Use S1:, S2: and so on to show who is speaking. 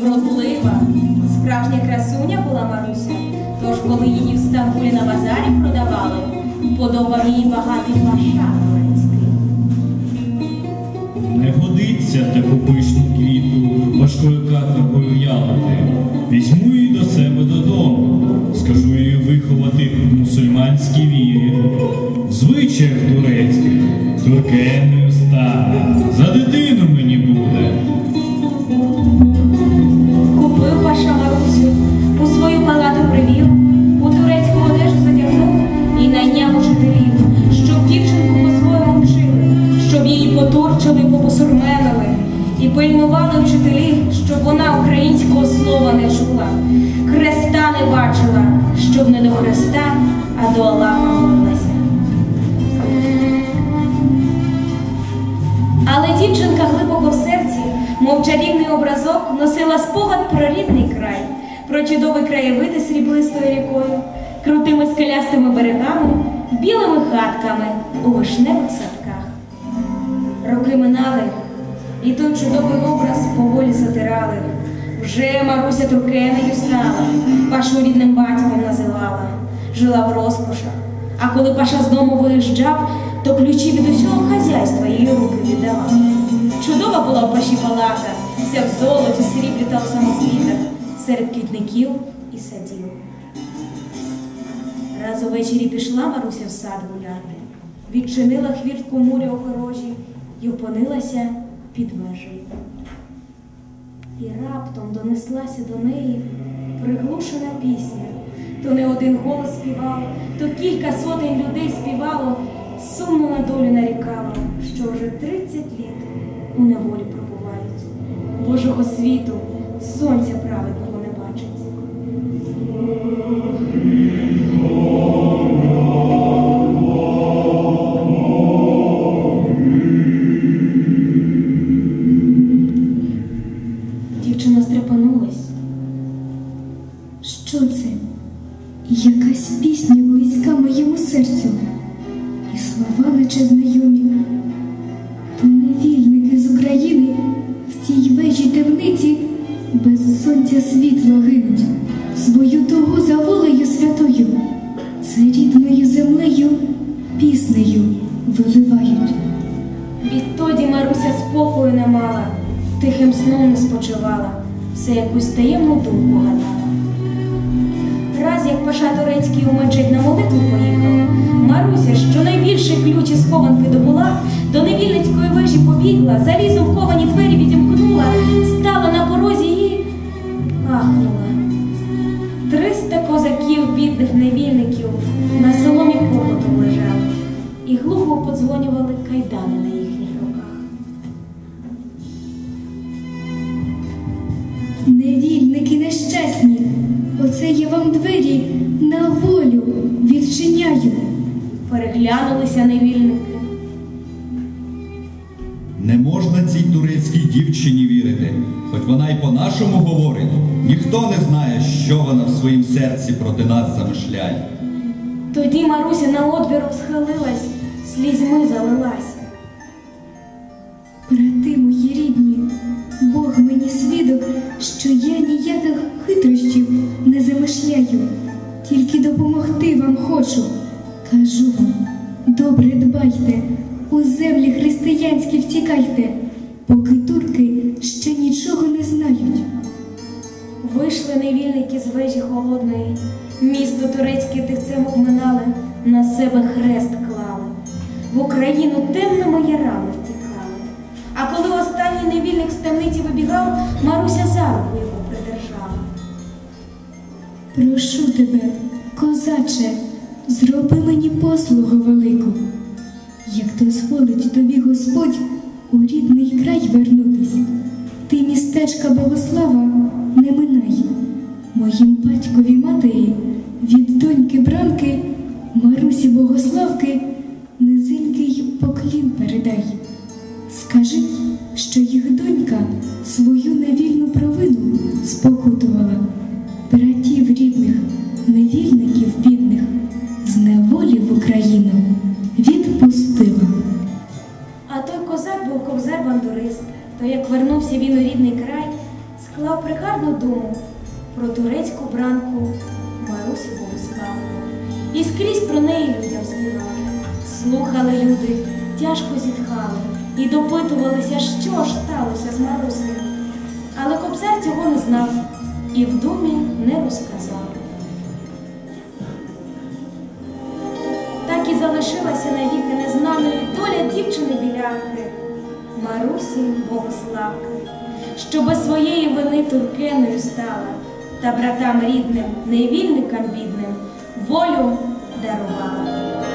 S1: Вродлива, справжня красуня була Маруся, тож коли її в Стамбулі на базарі продавали, подобав їй багатий паша.
S2: Не годиться таку пишну квітку важкою каторгою ялити. Туркенною стане, за дитину мені буде.
S1: Купив паша Марусю, у свою палату привів, у турецьку одежу затягнув і найняв учителів, щоб дівчинку по-своєму вчили, щоб її потурчили, попосурменили, і пильнували вчителі, щоб вона українського слова не чула, хреста не бачила, щоб не до Христа, а до Аллаха молилася. Мов чарівний образок, носила спогад про рідний край, про чудові краєвиди сріблистою рікою, крутими скелястими берегами, білими хатками у вишневих садках. Роки минали, і той чудовий образ поволі затирали. Вже Маруся Туркенею стала, Пашу рідним батьком називала, жила в розкошах. А коли Паша з дому виїжджав, то ключі від усього хазяйства її руки віддавав. Чудова була в паші палата, вся в золоті, сріблі та у самоцвітах, серед квітників і садів. Раз увечері пішла Маруся в сад гуляти, відчинила хвіртку мурі огорожі й опинилася під вежею. І раптом донеслася до неї приглушена пісня. То не один голос співав, то кілька сотень людей співало, сумно на долю нарікало, що вже тридцять літ у неволі пробувають. Божого світу сонця праведного не бачить. Дівчина стрепанулась.
S3: Що це? Якась пісня близька моєму серцю, і слова наче знайомі. Святою, за рідною землею піснею виливають.
S1: Відтоді Маруся спокою не мала, тихим сном не спочивала, все якусь таємну думку гадала. Раз як Паша Турецький у мечеть на молитву поїхав, Маруся, що найбільший ключ із хованки добула, до невільницької вежі побігла, залізом в ковані
S3: оце я вам двері на волю відчиняю.
S1: Переглянулися невільники.
S4: Не можна цій турецькій дівчині вірити, хоч вона й по-нашому говорить. Ніхто не знає, що вона в своїм серці проти нас замишляє.
S1: Тоді Маруся на одвіру схилилась, слізьми залилась.
S3: Брати мої рідні, Бог мені свідок, що я ніяких хитрощів не замишляю, тільки допомогти вам хочу. Кажу вам, добре дбайте, у землі християнські втікайте, поки турки ще нічого не знають.
S1: Вийшли невільники з вежі холодної, місто турецьке тихцем обминали, на себе хрест клали, в Україну темними ярами втікали. А коли останній невільник з темниці вибігав, Маруся за руку його придержала.
S3: Прошу тебе, козаче, зроби мені послугу велику. Як дозволить тобі Господь у рідний край вернутись, ти містечка Богослава не минай. Моїм батькові матері від доньки бранки Марусі Богославки низенький поклін передай. Скажи, що їх донька свою невільну провину спокутувала, невільників бідних, з неволі в Україну відпустила.
S1: А той козак був ковзар бандурист, то як вернувся він у рідний край, склав пригарну думу про турецьку бранку Марусі Богославу. І скрізь про неї людям співали. Слухали люди, тяжко зітхали і допитувалися, що ж сталося з Марусею. Але кобзар цього не знав і в думі не розказав. Залишилася навіки незнаною доля дівчини білянки Марусі Богославки, що без своєї вини туркеною стала, та братам рідним, невільникам бідним волю дарувала.